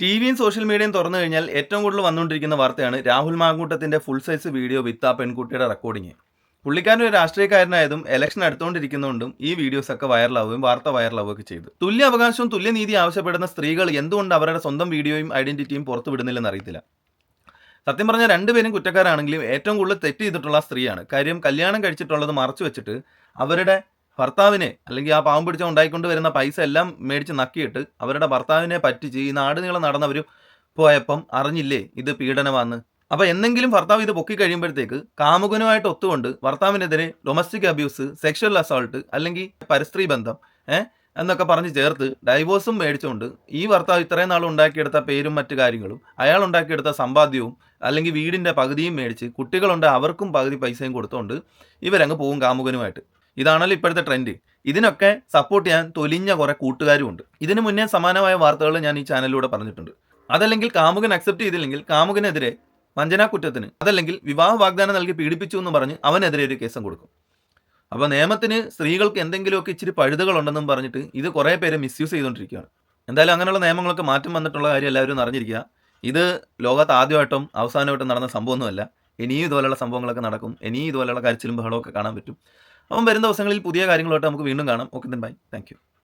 T വിയും social മീഡിയയും തുറന്നു കഴിഞ്ഞാൽ ഏറ്റവും കൂടുതൽ വന്നുകൊണ്ടിരിക്കുന്ന വാർത്തയാണ് രാഹുൽ മാങ്കൂട്ടത്തിന്റെ ഫുൾ സൈസ് വീഡിയോ വിത്ത് ആ പെൺകുട്ടിയുടെ റെക്കോർഡിങ് പുള്ളിക്കാരൻ ഒരു രാഷ്ട്രീയക്കാരനായതും ഇലക്ഷൻ അടുത്തുകൊണ്ടിരിക്കുന്നതുകൊണ്ടും ഈ വീഡിയോസ് ഒക്കെ വൈറലാവുകയും വാർത്ത വൈറലാവുകയൊക്കെ ചെയ്തു. തുല്യ അവകാശവും തുല്യനീതി ആവശ്യപ്പെടുന്ന സ്ത്രീകൾ എന്തുകൊണ്ട് അവരുടെ സ്വന്തം വീഡിയോയും ഐഡന്റിറ്റിയും പുറത്തു വിടുന്നില്ലെന്ന് അറിയത്തില്ല. സത്യം പറഞ്ഞാൽ രണ്ടുപേരും കുറ്റക്കാരാണെങ്കിലും ഏറ്റവും കൂടുതൽ തെറ്റ് ചെയ്തിട്ടുള്ള സ്ത്രീയാണ്. കാര്യം കല്യാണം കഴിച്ചിട്ടുള്ളത് മറച്ചു വെച്ചിട്ട് അവരുടെ ഭർത്താവിനെ അല്ലെങ്കിൽ ആ പാവം പിടിച്ച ഉണ്ടായിക്കൊണ്ട് വരുന്ന പൈസ എല്ലാം മേടിച്ച് നക്കിയിട്ട് അവരുടെ ഭർത്താവിനെ പറ്റിച്ച് ഈ നാട് നീളം നടന്നവർ പോയപ്പം അറിഞ്ഞില്ലേ ഇത് പീഡനമാണ് അപ്പൊ എന്തെങ്കിലും ഭർത്താവ് ഇത് പൊക്കി കഴിയുമ്പോഴത്തേക്ക് കാമുകനുമായിട്ട് ഒത്തുകൊണ്ട് ഭർത്താവിനെതിരെ ഡൊമസ്റ്റിക് അബ്യൂസ് സെക്ഷൽ അസോൾട്ട് അല്ലെങ്കിൽ പരസ്ത്രീ ബന്ധം ഏഹ് എന്നൊക്കെ പറഞ്ഞ് ചേർത്ത് ഡൈവോഴ്സും മേടിച്ചുകൊണ്ട് ഈ ഭർത്താവ് ഇത്രയും നാൾ ഉണ്ടാക്കിയെടുത്ത പേരും മറ്റു കാര്യങ്ങളും അയാൾ ഉണ്ടാക്കിയെടുത്ത സമ്പാദ്യവും അല്ലെങ്കിൽ വീടിന്റെ പകുതിയും മേടിച്ച് കുട്ടികളുണ്ട് അവർക്കും പകുതി പൈസയും കൊടുത്തുകൊണ്ട് ഇവരങ്ങ് പോകും കാമുകനുമായിട്ട്. ഇതാണല്ലോ ഇപ്പോഴത്തെ ട്രെൻഡ് ഇതിനൊക്കെ സപ്പോർട്ട് ചെയ്യാൻ തൊലിഞ്ഞ കുറെ കൂട്ടുകാരുമുണ്ട്. ഇതിനു മുന്നേ സമാനമായ വാർത്തകൾ ഞാൻ ഈ ചാനലിലൂടെ പറഞ്ഞിട്ടുണ്ട്. അതല്ലെങ്കിൽ കാമുകൻ അക്സെപ്റ്റ് ചെയ്തില്ലെങ്കിൽ കാമുകനെതിരെ വഞ്ചനാ കുറ്റത്തിന് അതല്ലെങ്കിൽ വിവാഹ വാഗ്ദാനം നൽകി പീഡിപ്പിച്ചു എന്ന് പറഞ്ഞ് അവനെതിരെ ഒരു കേസും കൊടുക്കും. അപ്പോൾ നിയമത്തിന് സ്ത്രീകൾക്ക് എന്തെങ്കിലുമൊക്കെ ഇച്ചിരി പഴുതുകളുണ്ടെന്നും പറഞ്ഞിട്ട് ഇത് കുറേ പേര് മിസ്യൂസ് ചെയ്തുകൊണ്ടിരിക്കുകയാണ്. എന്തായാലും അങ്ങനെയുള്ള നിയമങ്ങളൊക്കെ മാറ്റം വന്നിട്ടുള്ള കാര്യം എല്ലാവരും അറിഞ്ഞിരിക്കുക. ഇത് ലോകത്ത് ആദ്യമായിട്ടും അവസാനമായിട്ടും നടന്ന സംഭവമൊന്നുമല്ല. ഇനിയും ഇതുപോലെയുള്ള സംഭവങ്ങളൊക്കെ നടക്കും. ഇനിയും ഇതുപോലെയുള്ള കരച്ചിലും ബഹളമൊക്കെ കാണാൻ പറ്റും. അപ്പം വരുന്ന ദിവസങ്ങളിൽ പുതിയ കാര്യങ്ങളുമായിട്ട് നമുക്ക് വീണ്ടും കാണാം. Okay bye thank